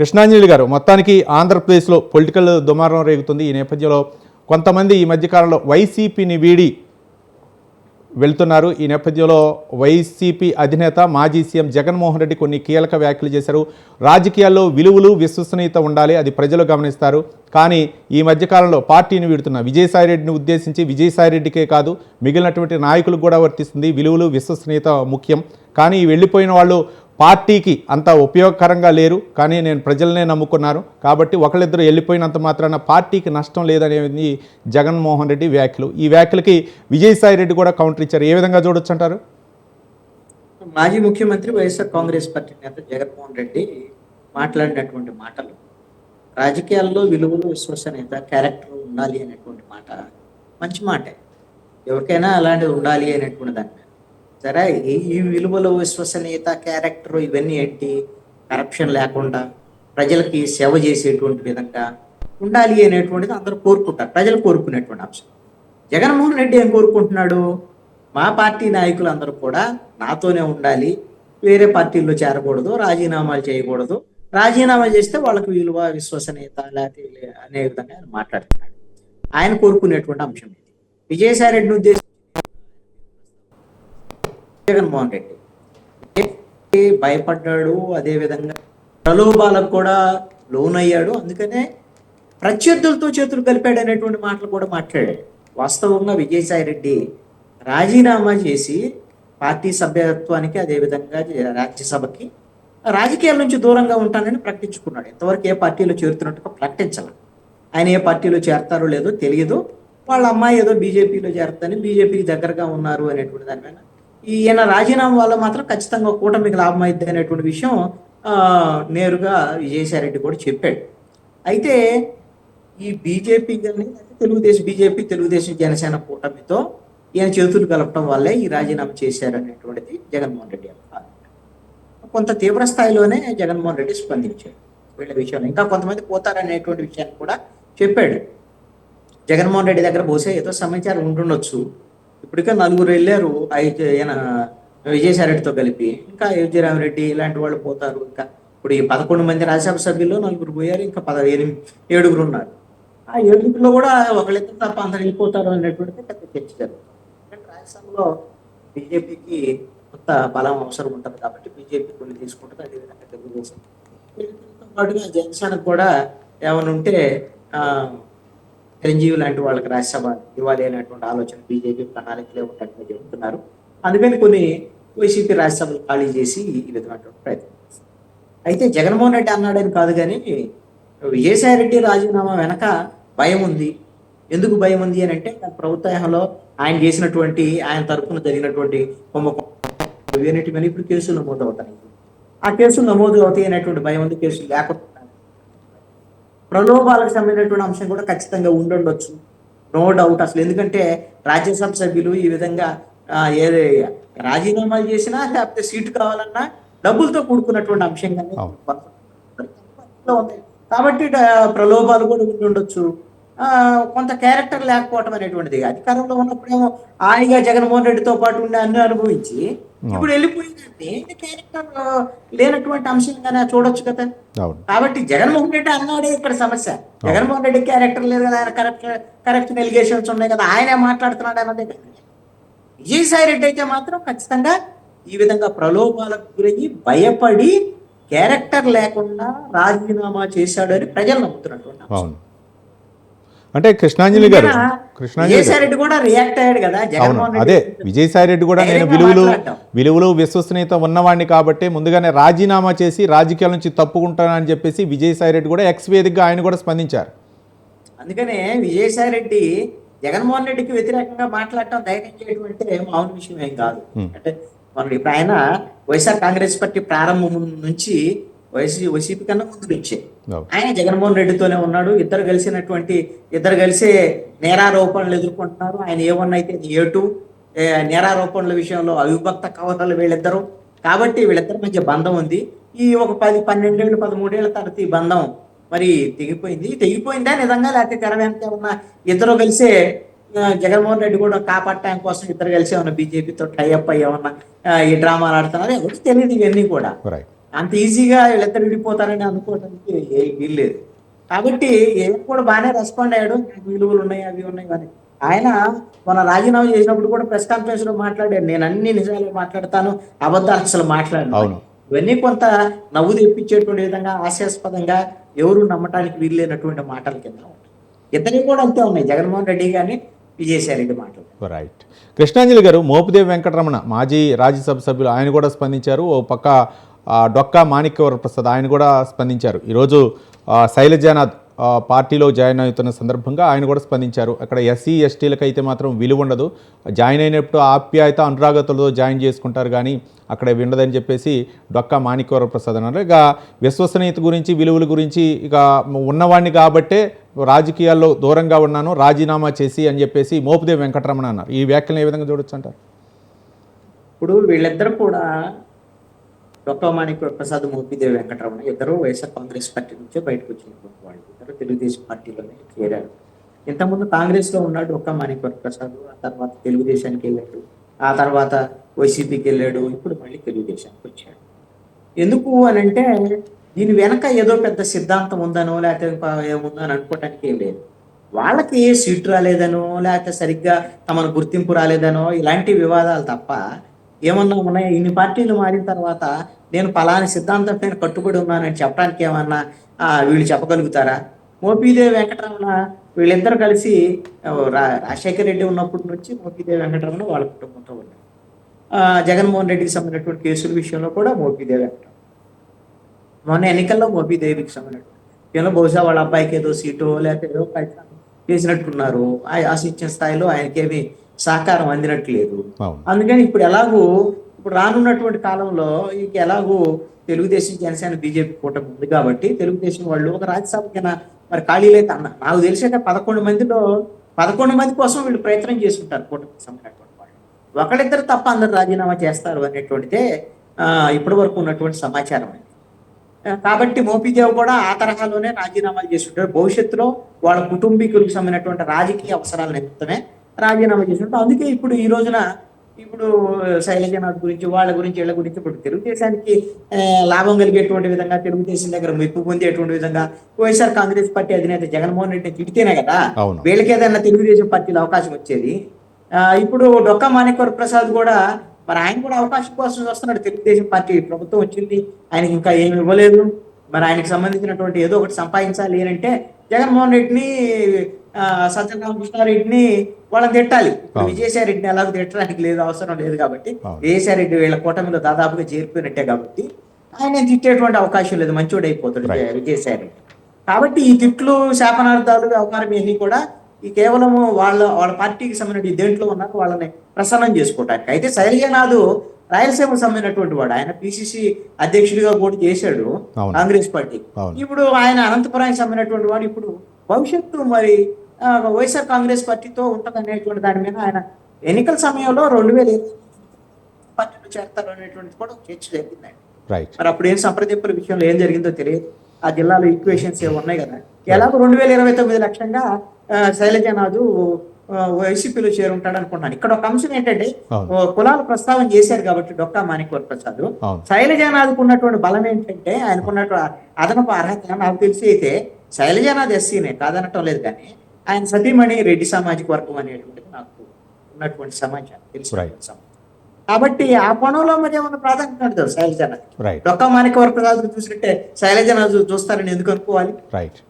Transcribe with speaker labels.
Speaker 1: కృష్ణాంజలి గారు మొత్తానికి ఆంధ్రప్రదేశ్లో పొలిటికల్ దుమారం రేగుతుంది. ఈ నేపథ్యంలో కొంతమంది ఈ మధ్యకాలంలో వైసీపీని వీడి వెళ్తున్నారు. ఈ నేపథ్యంలో వైసీపీ అధినేత మాజీ సీఎం జగన్మోహన్ రెడ్డి కొన్ని కీలక వ్యాఖ్యలు చేశారు. రాజకీయాల్లో విలువలు విశ్వసనీయత ఉండాలి అది ప్రజలు గమనిస్తారు. కానీ ఈ మధ్యకాలంలో పార్టీని వీడుతున్న విజయసాయిరెడ్డిని ఉద్దేశించి విజయసాయిరెడ్డికే కాదు మిగిలినటువంటి నాయకులకు కూడా వర్తిస్తుంది. విలువలు విశ్వసనీయత ముఖ్యం. కానీ వెళ్ళిపోయిన వాళ్ళు పార్టీకి అంత ఉపయోగకరంగా లేరు కానీ నేను ప్రజలనే నమ్ముకున్నాను కాబట్టి ఒకళ్ళిద్దరు వెళ్ళిపోయినంత మాత్రాన పార్టీకి నష్టం లేదనేది జగన్మోహన్ రెడ్డి వ్యాఖ్యలు. ఈ వ్యాఖ్యలకి విజయసాయి రెడ్డి కూడా కౌంటర్ ఇచ్చారు. ఏ విధంగా చూడొచ్చు అంటారు?
Speaker 2: మాజీ ముఖ్యమంత్రి వైఎస్ఆర్ కాంగ్రెస్ పార్టీ నేత జగన్మోహన్ రెడ్డి మాట్లాడినటువంటి మాటలు రాజకీయాల్లో విలువలు విశ్వసనీయత క్యారెక్టర్ ఉండాలి అనేటువంటి మాట మంచి మాటే. ఎవరికైనా అలాంటిది ఉండాలి అనేటువంటి దాని సరే ఈ విలువలు విశ్వసనీయత క్యారెక్టర్ ఇవన్నీ ఏంటి కరప్షన్ లేకుండా ప్రజలకి సేవ చేసేటువంటి విధంగా ఉండాలి అనేటువంటిది అందరూ కోరుకుంటారు. ప్రజలు కోరుకునేటువంటి అంశం. జగన్మోహన్ రెడ్డి ఏం కోరుకుంటున్నాడు? మా పార్టీ నాయకులు అందరూ కూడా నాతోనే ఉండాలి వేరే పార్టీల్లో చేరకూడదు రాజీనామాలు చేయకూడదు. రాజీనామా చేస్తే వాళ్ళకి విలువ విశ్వసనీయత లేకపోతే అనే విధంగా ఆయన మాట్లాడుతున్నాడు. ఆయన కోరుకునేటువంటి అంశం ఇది. విజయసాయి రెడ్డిని ఉద్దేశించి జగన్మోహన్ రెడ్డి. భయపడ్డాడు అదే విధంగా ప్రలోభాలకు కూడా లోనయ్యాడు. అందుకనే ప్రత్యర్థులతో చేతులు కలిపాడు అనేటువంటి మాటలు కూడా మాట్లాడాడు. వాస్తవంగా విజయసాయి రెడ్డి రాజీనామా చేసి పార్టీ సభ్యత్వానికి అదేవిధంగా రాజ్యసభకి రాజకీయాల నుంచి దూరంగా ఉంటానని ప్రకటించుకున్నాడు. ఇంతవరకు ఏ పార్టీలో చేరుతున్నట్టుగా ప్రకటించాల. ఆయన ఏ పార్టీలో చేరతారో లేదో తెలియదు. వాళ్ళ అమ్మాయి ఏదో బీజేపీలో చేరుతారని బీజేపీకి దగ్గరగా ఉన్నారు అనేటువంటి దాని ఈయన రాజీనామా వల్ల మాత్రం ఖచ్చితంగా కూటమికి లాభం అయింది అనేటువంటి విషయం నేరుగా విజయసాయిరెడ్డి కూడా చెప్పాడు. అయితే ఈ బీజేపీ కానీ తెలుగుదేశం బీజేపీ తెలుగుదేశం జనసేన కూటమితో ఈయన చేతులు కలపడం వల్లే ఈ రాజీనామా చేశారనేటువంటిది జగన్మోహన్ రెడ్డి కొంత తీవ్ర స్థాయిలోనే జగన్మోహన్ రెడ్డి స్పందించాడు వీళ్ళ విషయంలో. ఇంకా కొంతమంది పోతారనేటువంటి విషయాన్ని కూడా చెప్పాడు. జగన్మోహన్ రెడ్డి దగ్గర బహుశా ఏదో సమాచారం ఉంటుండొచ్చు ఇప్పటికే నలుగురు వెళ్ళారు. ఆయన ఈయన కలిపి. ఇంకా రెడ్డి ఇలాంటి వాళ్ళు పోతారు. ఇంకా ఇప్పుడు ఈ పదకొండు మంది రాజ్యసభ సభ్యుల్లో నలుగురు పోయారు. ఇంకా పద ఎనిమిది ఏడుగురు ఉన్నారు. ఆ ఏడుగురిలో కూడా ఒకళ్ళిద్దరు తప్ప అందరు వెళ్ళిపోతారు అనేటువంటిది పెద్ద చర్చ జరుగుతుంది. రాజ్యసభలో బీజేపీకి కొత్త బలం అవసరం ఉంటుంది కాబట్టి బీజేపీ కొన్ని తీసుకుంటుంది. అదేవిధంగా తెలుగుదేశం. పాటుగా జనసేనకు కూడా ఏమైనా ఉంటే ఆ, చిరంజీవి లాంటి వాళ్ళకి రాజ్యసభ ఇవ్వాలి అనేటువంటి ఆలోచన బీజేపీ ప్రణాళికలే ఉన్నట్టుగా చెబుతున్నారు. అందుకని కొన్ని వైసీపీ రాజ్యసభలు ఖాళీ చేసి ఈ విధమైనటువంటి ప్రయత్నం అయితే జగన్మోహన్ రెడ్డి అన్నాడని కాదు కానీ విజయసాయి రెడ్డి రాజీనామా వెనక భయం ఉంది. ఎందుకు భయం ఉంది అని అంటే ప్రభుత్వంలో ఆయన చేసినటువంటి ఆయన తరఫున జరిగినటువంటి కుంభకోణం ఇవన్నిటి మీద ఇప్పుడు కేసులు నమోదు అవుతాయి ఆ కేసులు నమోదు అవుతాయి అనేటువంటి భయం ఉంది కేసులు లేకపోతే ప్రలోభాలకు సంబంధించినటువంటి అంశం కూడా ఖచ్చితంగా ఉండుండొచ్చు నో డౌట్ అసలు ఎందుకంటే రాజ్యసభ సభ్యులు ఈ విధంగా ఏ రాజీనామాలు చేసినా లేకపోతే సీటు కావాలన్నా డబ్బులతో కూడుకున్నటువంటి. అందులో ఉంది. కాబట్టి ప్రలోభాలు కూడా ఉండి ఉండొచ్చు ఆ, కొంత క్యారెక్టర్ లేకపోవటం అనేటువంటిది. అధికారంలో ఉన్నప్పుడేమో హాయిగా జగన్మోహన్ రెడ్డితో పాటు ఉండి అన్ని అనుభవించి ఇప్పుడు వెళ్ళిపోయిందంటే క్యారెక్టర్ లేనటువంటి అంశంగానే చూడొచ్చు కదా. కాబట్టి జగన్మోహన్ రెడ్డి అన్నాడే ఇక్కడ సమస్య. జగన్మోహన్ రెడ్డి క్యారెక్టర్ లేదు కదా ఆయన కరెక్ట్ కరెక్షన్ ఎలిగేషన్స్ ఉన్నాయి కదా ఆయనే మాట్లాడుతున్నాడు అన్నదే. విజయసాయి రెడ్డి అయితే మాత్రం ఖచ్చితంగా ఈ విధంగా ప్రలోభాలకు గురయ్యి భయపడి క్యారెక్టర్ లేకుండా రాజీనామా చేశాడు అని ప్రజలు నమ్ముతున్నటువంటి అంశం.
Speaker 1: అంటే కృష్ణాంజలి గారు కృష్ణాంజలి
Speaker 2: కూడా రియాక్ట్ అయ్యాడు కదా
Speaker 1: అవును అదే విజయసాయి రెడ్డి కూడా నేను విలువలు. విలువలు విశ్వసనీయత ఉన్నవాడిని కాబట్టి ముందుగానే రాజీనామా చేసి రాజకీయాల నుంచి తప్పుకుంటానని చెప్పేసి విజయసాయి రెడ్డి కూడా ఎక్స్ వేదికగా ఆయన కూడా స్పందించారు
Speaker 2: అందుకనే విజయసాయి రెడ్డి జగన్మోహన్ రెడ్డికి వ్యతిరేకంగా మాట్లాడటం ధైర్యం చేయడం అంటే మామూలు విషయం ఏం కాదు. అంటే మనం ఇప్పుడు ఆయన వైఎస్ఆర్ కాంగ్రెస్ పార్టీ ప్రారంభం నుంచి వైసీ వైసీపీ కన్నా ముందు నుంచే. ఆయన జగన్మోహన్ రెడ్డితోనే ఉన్నాడు. ఇద్దరు కలిసినటువంటి ఇద్దరు కలిసే నేరారోపణలు ఎదుర్కొంటున్నారు. ఆయన ఏమన్నా అయితే అది ఏటు? ఏ, నేరారోపణల విషయంలో అవిభక్త కవతలు వీళ్ళిద్దరు. కాబట్టి వీళ్ళిద్దరి మధ్య బంధం ఉంది. ఈ ఒక పది పన్నెండేళ్ళు పదమూడేళ్ళ తర్వాత ఈ బంధం మరి తెగిపోయింది. తెగిపోయిందా నిజంగా? లేకపోతే తెర వెనక ఉన్న ఇద్దరు కలిసే జగన్మోహన్ రెడ్డి కూడా కాపాడటానికి కోసం ఇద్దరు కలిసి ఏమన్నా బీజేపీతో టైఅప్ అయ్యి ఏమన్నా ఆ, ఈ డ్రామాలు ఆడుతున్నారు ఎవరికి తెలియదు ఇవన్నీ కూడా. అంత ఈజీగా వీళ్ళిద్దరు విడిపోతారని అనుకోవడానికి ఏ వీల్లేదు. కాబట్టి ఏం కూడా బాగానే రెస్పాండ్ అయ్యాడు. విలువలు ఉన్నాయి అవి ఉన్నాయి అని. ఆయన మన రాజీనామా చేసినప్పుడు కూడా ప్రెస్ కాన్ఫరెన్స్లో మాట్లాడాడు. నేను అన్ని నిజాలు మాట్లాడతాను అబద్ధాలు అసలు మాట్లాడను. ఇవన్నీ కొంత నవ్వు తెప్పించేటువంటి విధంగా హాస్యాస్పదంగా ఎవరు నమ్మటానికి వీల్లేనటువంటి మాటల కింద ఉంటాయి. ఇద్దరు కూడా అంతే ఉన్నాయి. జగన్మోహన్ రెడ్డి కానీ మాటలు.
Speaker 1: రైట్ కృష్ణాంజలి గారు మోపుదేవి వెంకటరమణ మాజీ రాజ్యసభ సభ్యులు ఆయన కూడా స్పందించారు. ఓ పక్క డొక్కా మాణిక్యవర ప్రసాద్ ఆయన కూడా స్పందించారు. ఈరోజు శైలజానాథ్ పార్టీలో జాయిన్ అవుతున్న సందర్భంగా ఆయన కూడా స్పందించారు. అక్కడ ఎస్సీ ఎస్టీలకు అయితే మాత్రం విలువ ఉండదు. జాయిన్ అయినప్పుడు ఆప్యాయత అనురాగతలతో జాయిన్ చేసుకుంటారు కానీ అక్కడ ఇవి ఉండదని చెప్పేసి డొక్కా మాణిక్యవర ప్రసాద్ అన్నారు. ఇక విశ్వసనీయత గురించి విలువల గురించి ఇక ఉన్నవాడిని కాబట్టే రాజకీయాల్లో దూరంగా ఉన్నాను రాజీనామా చేసి అని చెప్పేసి మోపుదేవి వెంకటరమణ అన్నారు. ఈ వ్యాఖ్యలను ఏ విధంగా చూడొచ్చు అంటారు?
Speaker 2: ఇప్పుడు వీళ్ళిద్దరు కూడా డొక్కమాణిక ప్రసాద్ మోపిదేవి వెంకటరమణ ఇద్దరు వైఎస్ఆర్ కాంగ్రెస్ పార్టీ నుంచే బయటకు వచ్చినటువంటి వాళ్ళు. ఇద్దరు తెలుగుదేశం పార్టీలోనే చేరారు. ఇంతకుముందు కాంగ్రెస్లో ఉన్నాడు ఒక్క మాణిక్య ప్రసాద్ ఆ తర్వాత తెలుగుదేశానికి వెళ్ళాడు. ఆ తర్వాత వైసీపీకి వెళ్ళాడు ఇప్పుడు మళ్ళీ తెలుగుదేశానికి వచ్చాడు. ఎందుకు అని అంటే దీని వెనక ఏదో పెద్ద సిద్ధాంతం ఉందనో లేకపోతే ఏముందో అని అనుకోవటానికి ఏం లేదు. వాళ్ళకి సీట్ రాలేదనో లేకపోతే సరిగ్గా తమను గుర్తింపు రాలేదనో ఇలాంటి వివాదాలు తప్ప ఏమన్నా ఉన్నాయా ఇన్ని పార్టీలు మారిన తర్వాత నేను పలాని సిద్ధాంతం పైన కట్టుబడి ఉన్నానని చెప్పడానికి ఏమన్నా వీళ్ళు చెప్పగలుగుతారా మోపిదేవి వెంకటరమణ వీళ్ళిద్దరు కలిసి రా- రాజశేఖర రెడ్డి ఉన్నప్పటి నుంచి మోపిదేవి వెంకటరమణ వాళ్ళ కుటుంబంతో ఉన్నారు జగన్మోహన్ రెడ్డికి సంబంధించినటువంటి కేసుల విషయంలో కూడా మోపిదేవి వెంకటరమణ మొన్న ఎన్నికల్లో మోపిదేవికి సంబంధించిన బహుశా వాళ్ళ అబ్బాయికి ఏదో సీటు లేకపోతే ఏదో ప్రయత్నం చేసినట్టున్నారు ఆ- ఆశించిన స్థాయిలో ఆయనకేమి సహకారం అందినట్లేదు. అందుకని ఇప్పుడు ఎలాగూ ఇప్పుడు రానున్నటువంటి కాలంలో ఇక ఎలాగూ తెలుగుదేశం జనసేన బీజేపీ కూటమి ఉంది కాబట్టి తెలుగుదేశం వాళ్ళు ఒక రాజ్యసభ కింద మరి ఖాళీలు అయితే అన్న నాకు తెలిసాక పదకొండు మందిలో పదకొండు మంది కోసం వీళ్ళు ప్రయత్నం చేసుకుంటారు కూటమికి సంబంధించినటువంటి వాళ్ళు. ఒకళ్ళిద్దరు తప్ప అందరు రాజీనామా చేస్తారు అనేటువంటిదే ఆ, ఇప్పటి వరకు ఉన్నటువంటి సమాచారం అండి. కాబట్టి మోపీదేవ్ కూడా ఆ తరహాలోనే రాజీనామాలు చేసుకుంటారు భవిష్యత్తులో వాళ్ళ కుటుంబీకులకు సంబంధించినటువంటి రాజకీయ అవసరాల నిమిత్తమే రాజీనామా చేసుకుంటారు అందుకే ఇప్పుడు ఈ రోజున ఇప్పుడు శైలజనాథ్ గురించి వాళ్ళ గురించి వీళ్ళ గురించి ఇప్పుడు తెలుగుదేశానికి లాభం కలిగేటువంటి విధంగా తెలుగుదేశం దగ్గర మెప్పు పొందేటువంటి విధంగా వైఎస్ఆర్ కాంగ్రెస్ పార్టీ అధినేత జగన్మోహన్ రెడ్డిని తిడితేనే కదా వీళ్ళకి ఏదైనా తెలుగుదేశం పార్టీలో అవకాశం వచ్చేది. ఆ, ఇప్పుడు డొక్కా మాణిక్వర ప్రసాద్ కూడా మరి ఆయన కూడా అవకాశం కోసం వస్తున్నాడు. తెలుగుదేశం పార్టీ ప్రభుత్వం వచ్చింది ఆయనకి ఇంకా ఏమి ఇవ్వలేదు. మరి ఆయనకి సంబంధించినటువంటి ఏదో ఒకటి సంపాదించాలి అంటే జగన్మోహన్ రెడ్డిని ఆ, సజ్జల రామకృష్ణారెడ్డిని వాళ్ళని తిట్టాలి ఇప్పుడు
Speaker 1: అవును.
Speaker 2: విజయసాయి రెడ్డిని ఎలాగో తిట్టడానికి లేదు అవసరం లేదు కాబట్టి
Speaker 1: అవును.
Speaker 2: విజయసాయి రెడ్డి వీళ్ళ కూటమిలో దాదాపుగా చేరిపోయినట్టే కాబట్టి ఆయన తిట్టేటువంటి అవకాశం లేదు మంచోడు అయిపోతాడు
Speaker 1: Right.
Speaker 2: విజయసాయి రెడ్డి కాబట్టి ఈ తిట్లు శాపనార్థాలు వ్యవహారం ఇవన్నీ కూడా ఈ కేవలము వాళ్ళ వాళ్ళ పార్టీకి సంబంధించిన దేంట్లో ఉన్నారు వాళ్ళని ప్రసన్నం చేసుకోవటానికి అయితే శైలజనాథ్ రాయలసీమకు సంబంధించినటువంటి వాడు ఆయన పిసిసి అధ్యక్షుడిగా పోటీ చేశాడు. Congress party. ఇప్పుడు ఆయన అనంతపురానికి సంబంధించినటువంటి వాడు ఇప్పుడు భవిష్యత్తు మరి వైఎస్ఆర్ కాంగ్రెస్ పార్టీతో ఉంటది అనేటువంటి దాని మీద ఆయన ఎన్నికల సమయంలో రెండు వేల పార్టీలో చేరతారు అనేటువంటిది కూడా చర్చ జరిగిందండి.
Speaker 1: రైట్
Speaker 2: మరి అప్పుడు ఏం సంప్రదింపుల విషయంలో ఏం జరిగిందో తెలియదు. ఆ జిల్లాలో ఈక్వేషన్స్ ఏమి ఉన్నాయి కదా. ఎలాగో రెండు వేల ఇరవై తొమ్మిది లక్షంగా ఆ, శైలజనాథ్ వైసీపీలో చేరుంటాడు అనుకుంటున్నాను ఇక్కడ ఒక అంశం ఏంటంటే కులాల ప్రస్తావన చేశారు కాబట్టి డొక్కా మాణిక్వర్ ప్రసాద్. శైలజానాథ్కు ఉన్నటువంటి బలం ఏంటంటే ఆయనకున్నటువంటి అదనపు అర్హత నాకు తెలిసి అయితే శైలజానాథ్ ఎస్సీనే కాదనటం లేదు కానీ ఆయన సతీమణి రెడ్డి సామాజిక వర్గం అనేటువంటిది నాకు ఉన్నటువంటి సమాచారం తెలిసి. కాబట్టి ఆ కోణంలో మరి ఏమైనా ప్రాధాన్యత ఉంటుంది శైలజానాథ్
Speaker 1: రైట్
Speaker 2: డొక్కా మాణిక ప్రసాద్ చూసినట్టే శైలజనాథ్ చూస్తారని ఎందుకు అనుకోవాలి?
Speaker 1: రైట్